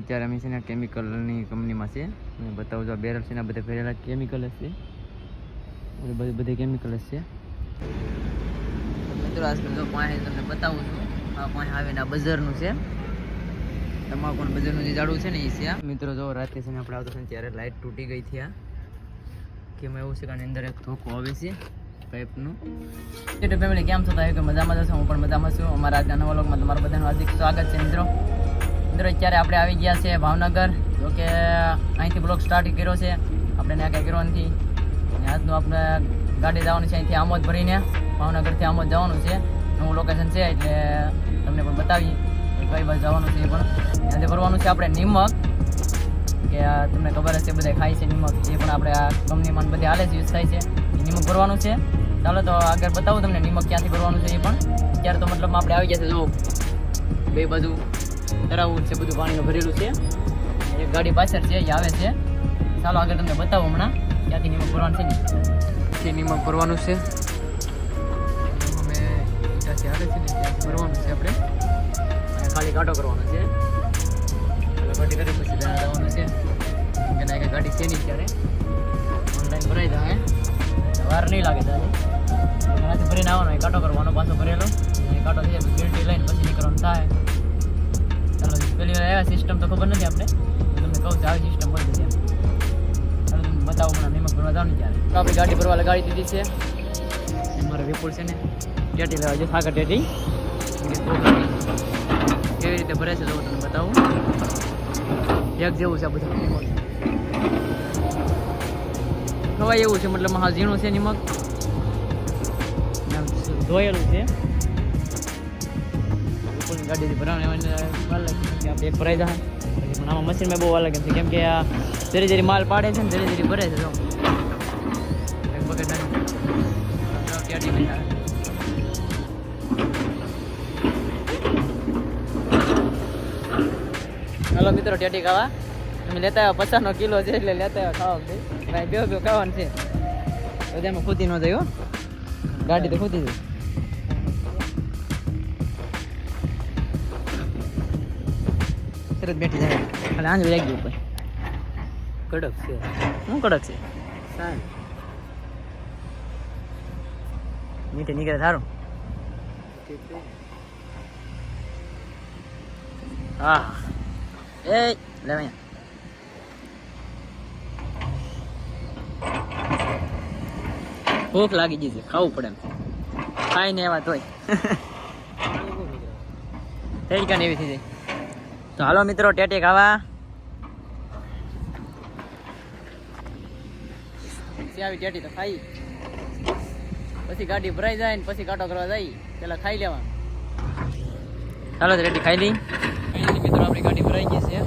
અત્યારે અમે છે ને કેમિકલની કંપનીમાં છે અને બતાવું જો બેરલ છે ને બધા ભરેલા કેમિકલ છે. બધે બધે કેમિકલ છે. મિત્રો આજકાલ જો પાણી તમને બતાવું છું. આ પાણી આવીને આ બજારનું છે. તમાકુ બજારનું જે ઝાડું છે ને એ છે. મિત્રો, જો રાતે છે ને આપણે આવતો ને ત્યારે લાઇટ તૂટી ગઈ હતી આ કે એવું છે કે આની અંદર એક ધોકો આવે છે પાઇપનું ફેમિલી કેમ છો? થાય કે મજામાં જશો હું પણ મજામાં છું. અમારા આજના નવા લોકમાં તમારું બધાનું હાર્દિક સ્વાગત છે, મિત્રો. મિત્રો, અત્યારે આપણે આવી ગયા છે ભાવનગર. જો કે અહીંથી બ્લોક સ્ટાર્ટ કર્યો છે. આપણે ત્યાં કંઈ કર્યો નથી. આજનું આપણે ગાડી જવાનું છે અહીંથી આમોદ ભરીને. ભાવનગરથી આમોદ જવાનું છે. નવું લોકેશન છે એટલે તમને પણ બતાવી કઈ બાજુ જવાનું છે એ પણ. ત્યાંથી ભરવાનું છે આપણે નિમક. કે તમને ખબર હશે બધા ખાય છે નિમક. એ પણ આપણે આ કંપનીમાં બધી હાલે જ યુઝ થાય છે. નિમક ભરવાનું છે. ચાલો તો આગળ બતાવું તમને નિમક ક્યાંથી ભરવાનું છે એ પણ. અત્યારે તો મતલબ આપણે આવી ગયા છે જો બે બાજુ. તરાવું છે બધું પાણીનું ભરેલું છે. એક ગાડી પાછળ છે એ આવે છે. ચાલો આગળ તમને બતાવો હમણાં. ક્યાંથી નિમક ભરવાનું છે ને? નિમક ભરવાનું છે. અમે ત્યાંથી આવે છે ને ત્યાંથી ભરવાનું છે આપણે. ખાલી કાંટો કરવાનો છે. ગાડી કરી પછી ત્યાં જવાનું છે. કે ના ગાડી છે નહીં ત્યારે. ઓનલાઈન ભરાઈ જાય વાર નહીં લાગે ત્યારે એનાથી ભરીને આવવાનો કાંટો કરવાનો પાછો ભરેલો. કાંટો થઈ જાય ગેરટી લઈને પછી નીકળવાનું થાય. પેલી વાર આવ્યા સિસ્ટમ તો ખબર નથી આપણે. તમને કહું છું, આવી સિસ્ટમ કરી નથી આપણે તમને બતાવું પણ નિમક ભરવા જાવ ને ત્યારે. તો આપણી ગાડી ભરવા લગાડી દીધી છે. મારો વિપુલ છે ને ટેટી લેવા જો સાગર ટેટી કેવી રીતે ભરે છે તો હું તમને બતાવું. એક જેવું છે આ બધું ખવાય એવું છે, મતલબ હા ઝીણું છે નિમક. ધોયેલું છે. ગાડીથી ભરાવાની એક ભરાઈ જાય પણ આમાં મશીનમાં બહુ અલગ લાગે છે. કેમ કે આ ધીરે ધીરે માલ પાડે છે ને ધીરે ધીરે ભરે છે એક. હાલો મિત્રો, ટેટી ખાવા. અમે લેતા આવ્યા પચાસનો કિલો છે એટલે લેતા આવ્યા ખાવા ભાઈ. બે બે ખાવાનું છે. તો તેમાં ખૂતી ન જાય ગાડી તો ખૂતી જાય. તરત બેઠી જાય. એટલે આંજ જાગી ઉપર. કડક છે. શું કડક છે? સાંજ નીચે નીકળે સારું? હા. એ લે અહીંયા. ભૂખ લાગી ગઈ છે ખાવું પડે એમ. ખાઈ ને એવા તોય થઈ ગયા ને એવી થઈ જાય? તો હાલો મિત્રો ટેટી ખાવા. આવી ટેટી તો ખાઈ. પછી ગાડી ભરાઈ જાય ને પછી કાંટો કરવા જાય. પેલા ખાઈ લેવા ચાલો રેડી ખાઈ લઈ મિત્રો આપણી ગાડી ભરાઈ ગઈ છે.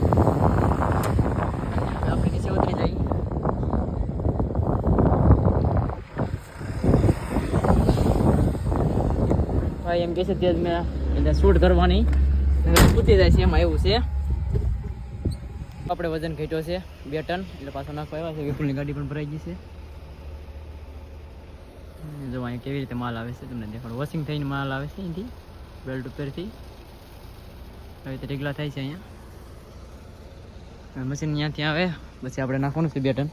આપણે નીચે ઉતરી જઈ ભાઈ એમ કે છે તે જ મેં એટલે શૂટ કરવાની. ઉતરી જાય છે એમાં એવું છે. આપણે વજન ઘટ્યો છે, બે ટન, એટલે પાછો નાખવા આવ્યા છે. વિપુલની ગાડી પણ ભરાઈ ગઈ છે. જો અહીંયા કેવી રીતે માલ આવે છે તમને દેખાડો. વોશિંગ થઈને માલ આવે છે અહીંથી બેલ્ટ ઉપરથી. આવી રીતે ઢીકલા થાય છે અહીંયા. મશીન અહીંયાથી આવે, પછી આપણે નાખવાનું છે બે ટન.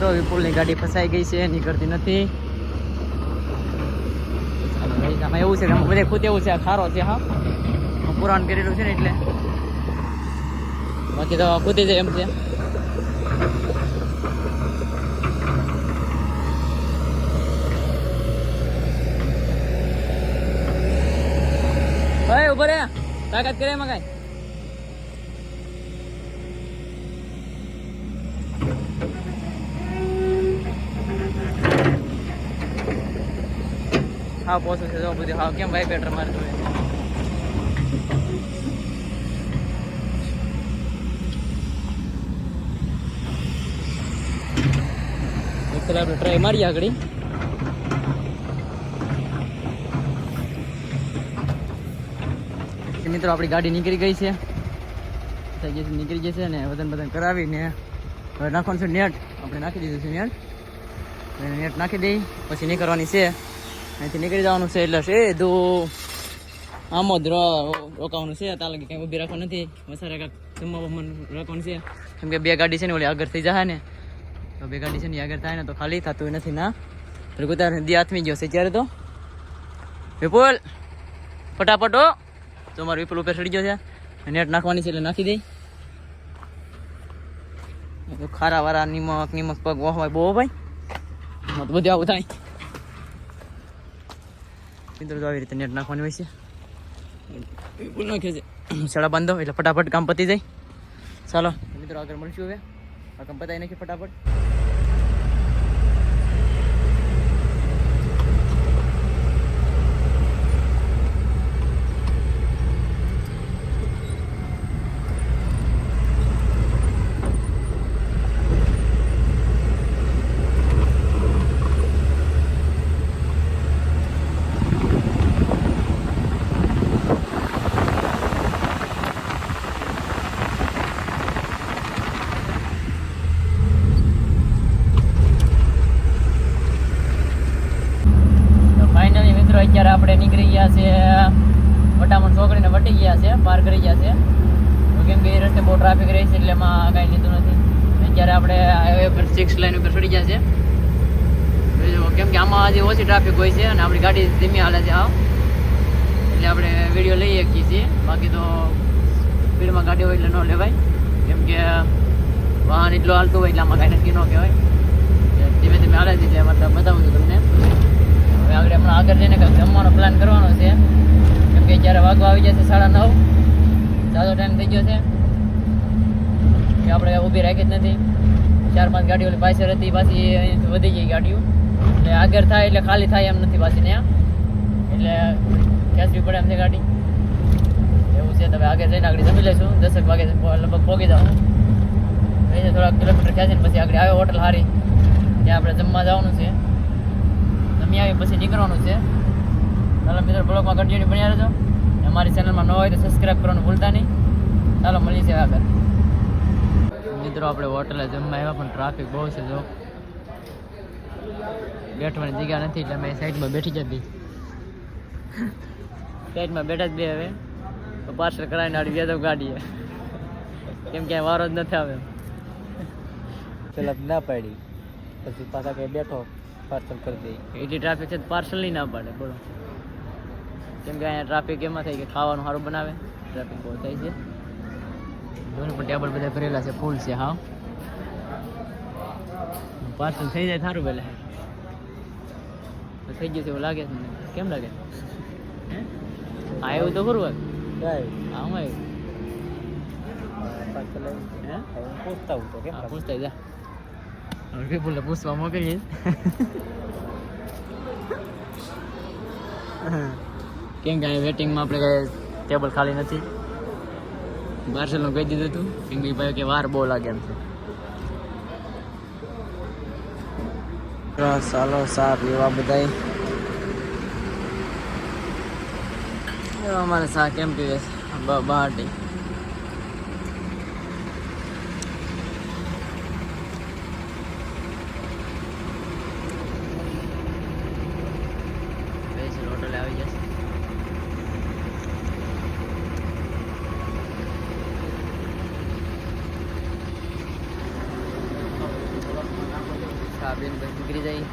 મિત્રો વિપુલની ગાડી ફસાઈ ગઈ છે નીકળતી નથી. આમાં એવું છે કે બધે ખુદ એવું છે, ખારો છે, હા. પુરાણ કરેલું છે ને એટલે. બાકી તો કૂદી જાય એમ છે. ઊભો રે. તાકાત કરે એમાં કાંઈ. હા, પોસું છે, જો બધી. હા, કેમ ભાઈ મારતું મારે જોઈએ તો આપણે ટ્રાય મારી આગળ. મિત્રો, આપણી ગાડી નીકળી ગઈ છે. થઈ ગઈ છે, નીકળી જશે ને વજન બદન કરાવીને હવે નાખવાનું છે નેટ. આપણે નાખી દીધું છે નેટ. નેટ નાખી દઈ, પછી નીકળવાની છે. અહીંથી નીકળી જવાનું છે એટલે છે આમ જ રોકાવાનું છે. ત્યાં લગી કંઈ ઊભી રાખવાનું નથી. વસારે કાંઈક જમવા રાખવાનું છે. કેમ કે બે ગાડી છે ને ઓલી આગળ થઈ જાય ને. તો બે ગાડી છે ને આગળ થાય ને તો ખાલી થતું નથી ના. રઘુતાર દી હાથમી ગયો છે ત્યારે તો. વિપુલ, ફટાફટ તો મારો વિપુલ ઉપર ચડી ગયો છે. નેટ નાખવાની છે એટલે નાખી દઈ ખારા વારા, નિમક નિમક પગ વાહ હોય બહુ ભાઈ. બધું આવું થાય. મિત્રો તો આવી રીતે નેટ નાખવાની હોય છે. નાખ્યો છે. શાળા બાંધો એટલે ફટાફટ કામ પતી જાય. ચાલો, મિત્રો, આગળ મળશું હવે. આ કામ પતાવી નાખીએ ફટાફટ તો ફાઇનલી મિત્રો અત્યારે આપણે નીકળી ગયા છે વટામણ છોકરીને વટી ગયા છે પાર કરી ગયા છે તો કેમ કે એ રસ્તે બહુ ટ્રાફિક રહે છે એટલે એમાં કાંઈ લીધું નથી. અત્યારે આપણે સિક્સ લાઈન ઉપર છોડી ગયા છે કેમ કે આમાં આજે ઓછી ટ્રાફિક હોય છે અને આપણી ગાડી ધીમી હાલે છે આવ એટલે આપણે વીડિયો લઈ શકીએ છીએ. બાકી તો સ્પીડમાં ગાડી હોય એટલે ન લેવાય. કેમ કે વાહન એટલું હાલતું હોય એટલે આમાં કાંઈ નક્કી ન કહેવાય. ધીમે ધીમે હાલે છે એટલે મતલબ બતાવું છું તમને. હવે આગળ હમણાં આગળ જઈને કંઈક જમવાનો પ્લાન કરવાનો છે. કેમ કે જ્યારે વાગવા આવી જશે સાડા નવ. સાદો ટાઈમ થઈ ગયો છે. કે આપણે ઊભી રાખી જ નથી. ચાર પાંચ ગાડીઓ પાછળ હતી પાછી વધી ગઈ ગાડીઓ. એટલે આગળ થાય એટલે ખાલી થાય એમ નથી પાછી ત્યાં. એટલે ખેંચવી પડે એમ છે ગાડી. એવું છે તો હવે આગળ જઈને આગળ જમી લઈશું દસેક વાગે લગભગ પહોંચી જાઉં અહીંથી થોડાક કિલોમીટર ખેંચીને પછી આગળ આવે હોટલ હારી. ત્યાં આપણે જમવા જવાનું છે. જમી આવી પછી નીકળવાનું છે. ચાલો મિત્રો, બ્લોગમાં કન્ટિન્યુ બન્યા રહેજો. અમારી ચેનલમાં ન હોય તો સબસ્ક્રાઈબ કરવાનું ભૂલતા નહીં. ચાલો, મળીએ છીએ આગળ. મિત્રો આપણે હોટલે જમવા આવ્યા પણ ટ્રાફિક બહુ છે જો. બેઠવાની જગ્યા નથી એટલે અમે સાઈડમાં બેઠી જતી સાઈડમાં બેઠા જ બે હવે. તો પાર્સલ કરાવીને આડી તો ગાડીએ. કેમ કે વારો જ નથી આવે. પેલા ના પાડી. પછી પાછા કઈ બેઠો પાર્સલ કરી દઈ એટલી ટ્રાફિક છે પાર્સલ નહીં ના પાડે બોલો. કેમ કે અહીંયા ટ્રાફિક એમાં થાય કે ખાવાનું સારું બનાવે. ટ્રાફિક બહુ થાય છે. જોને પણ ટેબલ બધા ભરેલા છે ફૂલ છે હા. પાર્સલ થઈ જાય સારું પહેલે તો થઈ ગયું છે એવું લાગે છે મને. કેમ લાગે? હે? હા એવું તો ખરું હોય જાય હા હું આવ્યું. પાર્સલ હે? પૂછતા હું તો કેમ હા પૂછતા જા. હવે વિપુલને પૂછવા મોકલીએ. કેમ કે અહીં વેટિંગમાં આપણે કાંઈ ટેબલ ખાલી નથી. પાર્સલનું કહી દીધું હતું કેમ ભાઈ કે વાર બહુ લાગે એમ છે. ચાલો સાપ એવા બધા અમારે સા કેમ પીવે છે? આ બેન નીકળી જાય.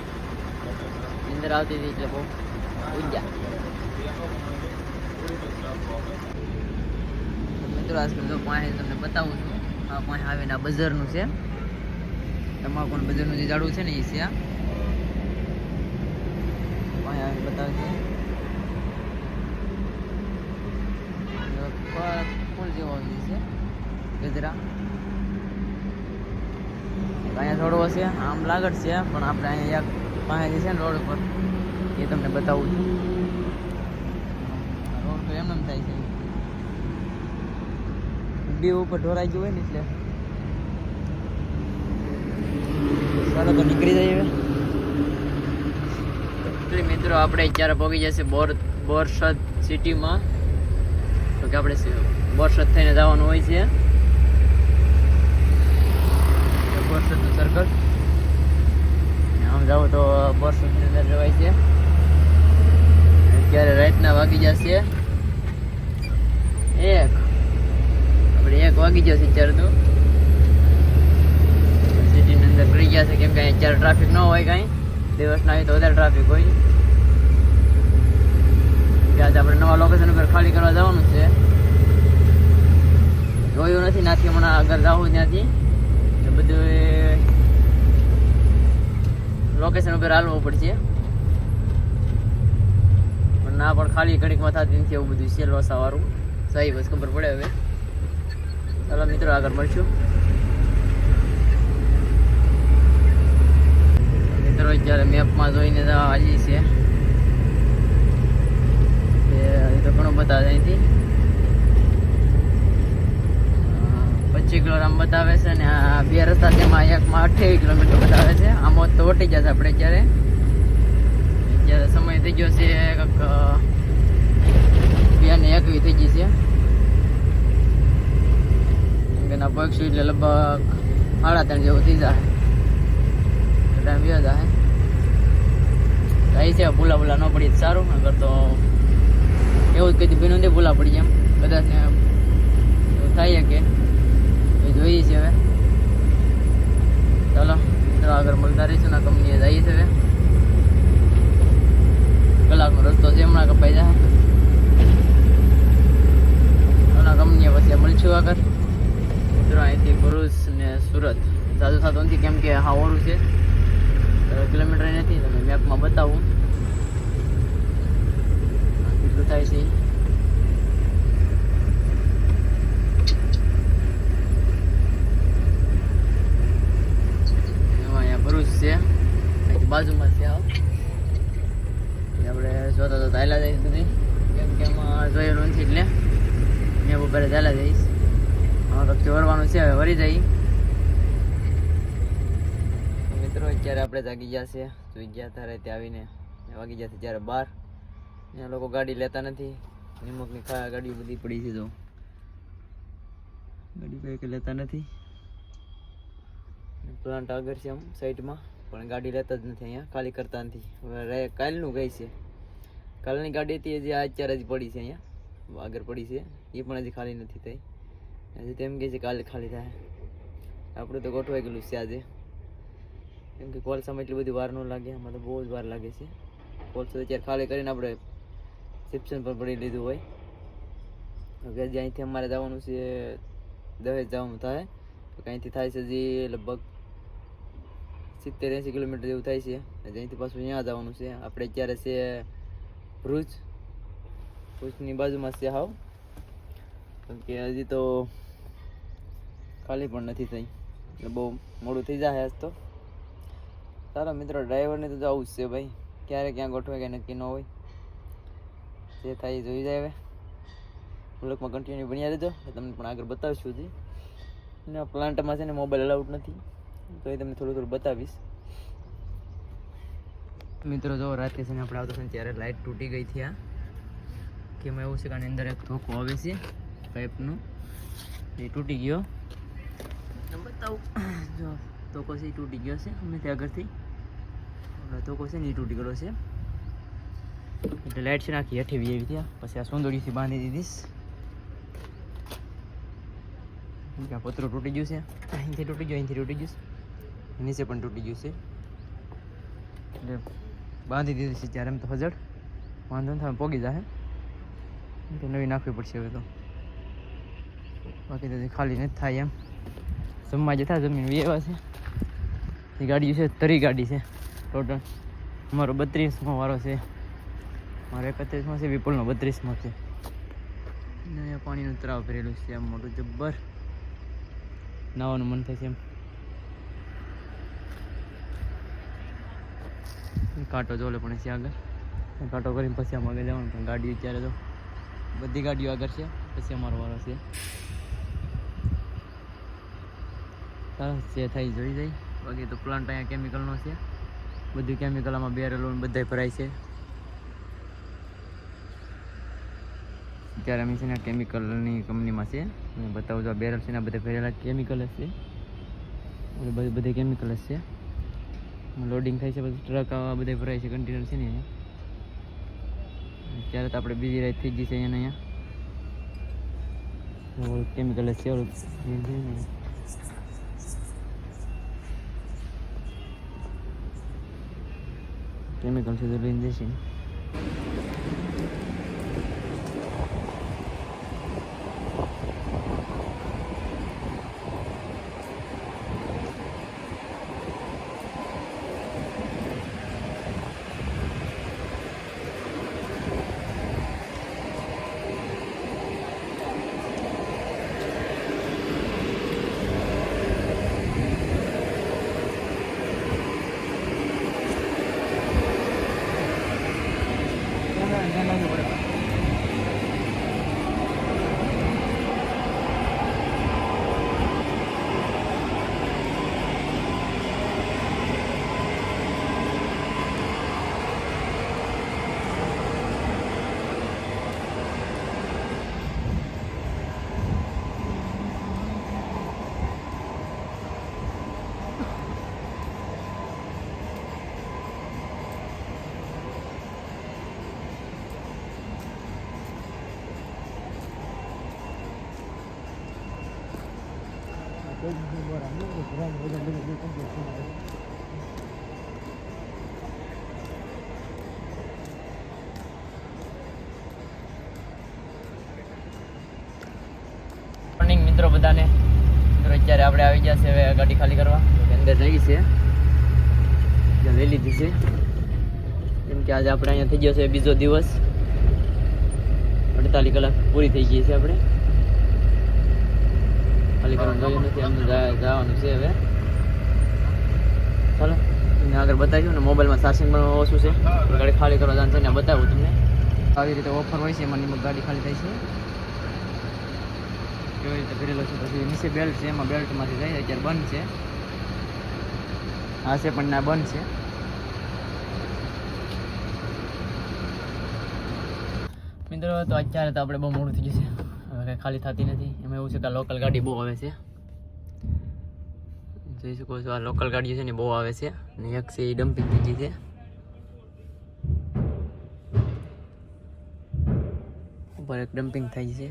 નીંદર આવતી હતી એટલે બહુ ઉજ્યા મિત્રો આજકાલ જો પાસે તમને બતાવું છું. આ પાસે આવીને આ બજારનું છે. તમાકુ બજારનું જે ઝાડું છે ને એ છે. આ પાસે આવીને બતાવે છે. ફૂલ જેવો છે. ગજરા. અહીંયા થોડો હશે, આમ લાગત છે, પણ આપણે અહીંયા પાસે છે ને રોડ ઉપર, એ તમને બતાવું છું. રોડ તો એમ એમ થાય છે. બે ઉપર ઢોરાઈ ગયું હોય ને એટલે. ચાલો તો નીકળી જઈએ મિત્રો, આપણે અત્યારે પહોંચી જશે બોર, બોરસદ સિટીમાં, તો કે આપણે બોરસદ થઈને જવાનું હોય છે. બોરસદનું સર્કલ આમ જાવ તો બોરસદની અંદર જવાય છે. અત્યારે રાતના વાગી જશે. એક. આપણે એક વાગી જશે અત્યારે તો. સિટીની અંદર ફરી ગયા છે કેમ કે અત્યારે ટ્રાફિક ન હોય કાંઈ. દિવસના આવી તો વધારે ટ્રાફિક હોય. આજે આપણે નવા લોકેશન ઉપર ખાલી કરવા જવાનું છે. જોયું નથી, નાથી હમણાં આગળ જાવું ત્યાંથી. બધું લોકેશન ઉપર હાલવું પડશે. પણ ના, પણ ખાલી ઘડીકમાં થતી નથી એવું બધું છે લોસાવાળું સહી બસ ખબર પડે હવે. ચાલો મિત્રો, આગળ મળશું. મિત્રો, અત્યારે મેપમાં જોઈને તો છે એ એ તો ઘણું બતાવે અહીંથી કિલોગ્રામ બતાવે છે ને આ બે રસ્તા તેમાં એકમાં અઠ્યાવીસ કિલોમીટર બતાવે છે. આમાં તો વટી જશે આપણે અત્યારે. અત્યારે સમય થઈ ગયો છે કંઈક બે ને એકવી થઈ ગઈ છે. એના પક્ષ એટલે લગભગ સાડા ત્રણ જેવું થઈ જાય. ટાઈમ વ્યો જાય. થાય છે, ભૂલા ભૂલા ન પડી સારું અગર તો એવું જ કીધું ભીનું ભૂલા પડી એમ. કદાચ થાય કે જોઈએ છે હવે. ચાલો મિત્રો આગળ મળતા રહીશું ના કંપનીએ જઈએ છે હવે કલાકનો રસ્તો છે હમણાં કપાઈ જાય ના કંપનીએ પછી મળશું આગળ મિત્રો અહીંથી ભરૂચ ને સુરત સાદું થતું નથી કેમ કે હા ઓરું છે કિલોમીટર નથી તમે મેપમાં બતાવું આ કેટલું થાય છે ઈ. એમાં અહીંયા ભરૂચ છે અહીંથી બાજુમાં છે આવ આપણે જોતા જોતા હાલ્યા જઈશ બધી કેમ જોયેલું નથી એટલે મેં બપોરે ચાલ્યા જઈશ. અમારે વખતે વરવાનું છે, હવે વરી જઈ. મિત્રો, અત્યારે આપણે જાગી ગયા છે સુઈ ગયા ત્યારે ત્યાં આવીને. વાગી ગયા છે ત્યારે બહાર ત્યાં લોકો ગાડી લેતા નથી. નિમકની ખા ગાડીઓ બધી પડી છે જો. ગાડી કોઈ લેતા નથી. પ્લાન્ટ આગળ છે આમ સાઈડમાં, પણ ગાડી લેતા જ નથી અહીંયા. ખાલી કરતા નથી. હવે કાલનું ગઈ છે. કાલની ગાડી હતી હજી અત્યારે જ પડી છે અહીંયા. આગળ પડી છે. એ પણ હજી ખાલી નથી થઈ. હજી તેમ કહે છે કાલે ખાલી થાય. આપણે તો ગોઠવાઈ ગયેલું છે આજે. કેમ કે કોલસામાં એટલી બધી વાર ન લાગે, આમાં તો બહુ જ વાર લાગે છે. કોલસો અત્યારે ખાલી કરીને આપણે રિસેપ્શન પર પડી લીધું હોય. હવે હજી અહીંથી અમારે જવાનું છે, દહેજ જવાનું થાય. તો અહીંથી થાય છે હજી લગભગ સિત્તેર એંસી કિલોમીટર જેવું થાય છે. અહીંથી પાછું અહીંયા જવાનું છે. આપણે અત્યારે છે ભરૂચ. ભરૂચની બાજુમાં છે હાવ. કે હજી તો ખાલી પણ નથી થઈ. એટલે બહુ મોડું થઈ જાય આજ તો. સારો મિત્રો ડ્રાઈવરને તો જવું જ છે ભાઈ. ક્યારે ક્યાં ગોઠવે કે નક્કી ન હોય. જે થાય એ જોઈ જાય હવે. બ્લોકમાં કન્ટિન્યુ ભણ્યા રહેજો. તમને પણ આગળ બતાવીશું હજી. અને પ્લાન્ટમાં છે ને મોબાઈલ અલાઉડ નથી. તો એ તમને થોડું થોડું બતાવીશ. મિત્રો, જો રાતે છે ને આપણે આવતા છે ત્યારે લાઇટ તૂટી ગઈ હતી કે એમાં એવું છે કે આની અંદર એક ધોકો આવે છે પાઇપનું એ તૂટી ગયો. બતાવું. જો ધોકો છે એ તૂટી ગયો છે અમે ત્યાં આગળથી. ધોકો છે ને એ તૂટી ગયો છે. એટલે લાઇટ છે નાખી હેઠી વી આવી ત્યાં. પછી આ સોંદડીથી બાંધી દીધીશ. આ પતરું તૂટી ગયું છે. અહીંથી તૂટી ગયું અહીંથી તૂટી ગયું છે. નીચે પણ તૂટી ગયું છે. એટલે બાંધી દીધું છે ત્યારે એમ તો હજડ વાંધો ને હવે પોગી જાય તો નવી નાખવી પડશે હવે તો. બાકી તો ખાલી નથી થાય એમ. જમવા જતા જમીન વ્યવહાર છે. એ ગાડી છે, તરી ગાડી છે, ટોટલ. અમારો બત્રીસમો વારો છે. મારો એકત્રીસમાં છે, વિપુલનો બત્રીસમાં છે. અને અહીંયા પાણીનું તળાવ ભરેલું છે, આમ મોટું જબ્બર. નાવાનું મન થાય છે એમ. કાંટો જોલે પણ છે આગળ. કાંટો કરીને પછી આમ આગળ જવાનું, પણ ગાડી અત્યારે તો બધી ગાડીઓ આગળ છે. પછી અમારો વારો છે. સરસ જે થઈ જોઈ જાય. બાકી તો પ્લાન્ટ અહીંયા કેમિકલનો છે. બધું કેમિકલ આમાં બેરેલો બધા ભરાય છે. અત્યારે અમે છે ને કેમિકલની કંપનીમાં છે. અને બતાવું જો બેરલ છે ને બધા ભરેલા કેમિકલ છે. બધે કેમિકલ છે. લોડિંગ થાય છે બધું ટ્રક બધા ભરાય છે કન્ટેનર છે ને અત્યારે તો આપણે બીજી રાત થઈ ગઈ છે અહીંયા અહીંયા કેમિકલ જ છે ઓલું green છે ને. કેમિકલ છે તો લઈને જશે બધાને. મિત્રો અત્યારે આપણે આવી ગયા છે હવે ગાડી ખાલી કરવા. અંદર જઈ છે લઈ લીધી છે. કેમ કે આજે આપણે અહીંયા થઈ ગયો છે બીજો દિવસ. અડતાલીસ કલાક પૂરી થઈ ગઈ છે આપણે. ખાલી કરવાનું જોયું નથી અમને જવાનું છે હવે. ચાલો તમને આગળ બતાવ્યું ને મોબાઈલમાં ચાર્જિંગ પણ ઓછું છે. ગાડી ખાલી કરવા જવાનું છે ને બતાવું તમને. આવી રીતે ઓફર હોય છે એમાં ગાડી ખાલી થાય છે. કેવી રીતે ભરેલો છે પછી નીચે બેલ્ટ છે, એમાં બેલ્ટમાંથી જાય અત્યારે બંધ છે. આ છે, પણ ના બંધ છે. મિત્રો, તો અત્યારે તો આપણે બહુ મોડું થઈ જશે. હવે કંઈ ખાલી થતી નથી. એમાં એવું છે કે લોકલ ગાડી બહુ આવે છે. જોઈ શકો છો, આ લોકલ ગાડીઓ છે ને બહુ આવે છે. અને એક છે એ ડમ્પિંગ થઈ ગઈ છે. ઉપર એક ડમ્પિંગ થઈ છે.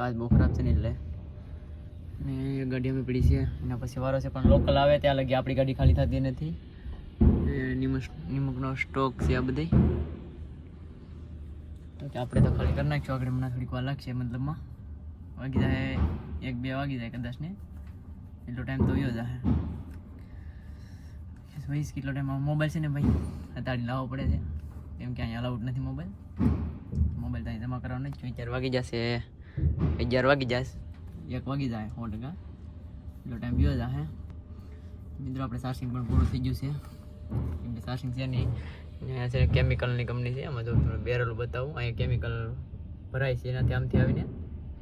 કાચ બહુ ખરાબ છે ને એટલે. ને ગાડી અમે પડી છે. એના પછી વારો છે પણ લોકલ આવે ત્યાં લગી આપણી ગાડી ખાલી થતી નથી. નિમકનો સ્ટોક છે આ બધી. તો આપણે તો ખાલી કરી નાખશું. આગળ હમણાં થોડીક વાર લાગશે મતલબમાં. વાગી જાય એક બે વાગી જાય કદાચ ને. એટલો ટાઈમ તો વયો જાય ભાઈ કેટલો ટાઈમ મોબાઈલ છે ને ભાઈ? અત્યારે લાવવો પડે છે. કેમ કે અહીંયા અલાઉડ નથી મોબાઈલ મોબાઈલ ત્યાં જમા કરવાનો જ છે. અગિયાર વાગી જશે અગિયાર વાગી જાય. એક વાગી જાય સો ટકા. એટલો ટાઈમ વયો જાય મિત્રો, આપણે ચાર્જિંગ પણ પૂરું થઈ ગયું છે. કેમ કે ચાર્જિંગ છે નહીં. અહીંયા છે કેમિકલની કંપની છે. એમાં જો તમને બેરલ બતાવું. અહીંયા કેમિકલ ભરાય છે, એનાથી આમથી આવીને.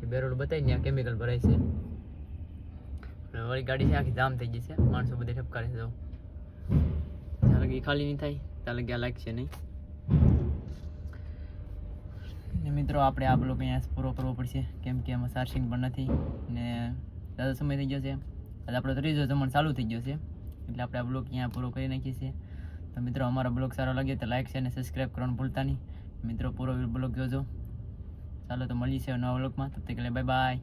બેરલ બતાવી ને આ કેમિકલ ભરાય છે. અને વળી ગાડી છે, આખી જામ થઈ ગઈ છે. માણસો બધે ઠપકારે છે, જો. કે ખાલી નહીં થાય? ત્યાં કે આ લાગશે નહીં? મિત્રો, આપણે આ બ્લોક અહીંયા પૂરો કરવો પડશે. કેમ કે એમાં ચાર્જિંગ પણ નથી ને દાદા સમય થઈ ગયો છે. આજે આપણો ત્રીજો જમણ ચાલુ થઈ ગયો છે. એટલે આપણે આ બ્લોક અહીંયા પૂરો કરી નાખીએ છીએ. તો મિત્રો, અમારો બ્લોગ સારો લાગે તો લાઈક છે અને સબસ્ક્રાઈબ કરવાનું ભૂલતા નહીં. મિત્રો, પૂરો બ્લોગ જોજો. ચાલો, તો મળીએ છીએ નવા બ્લોગમાં તે કહે બાય બાય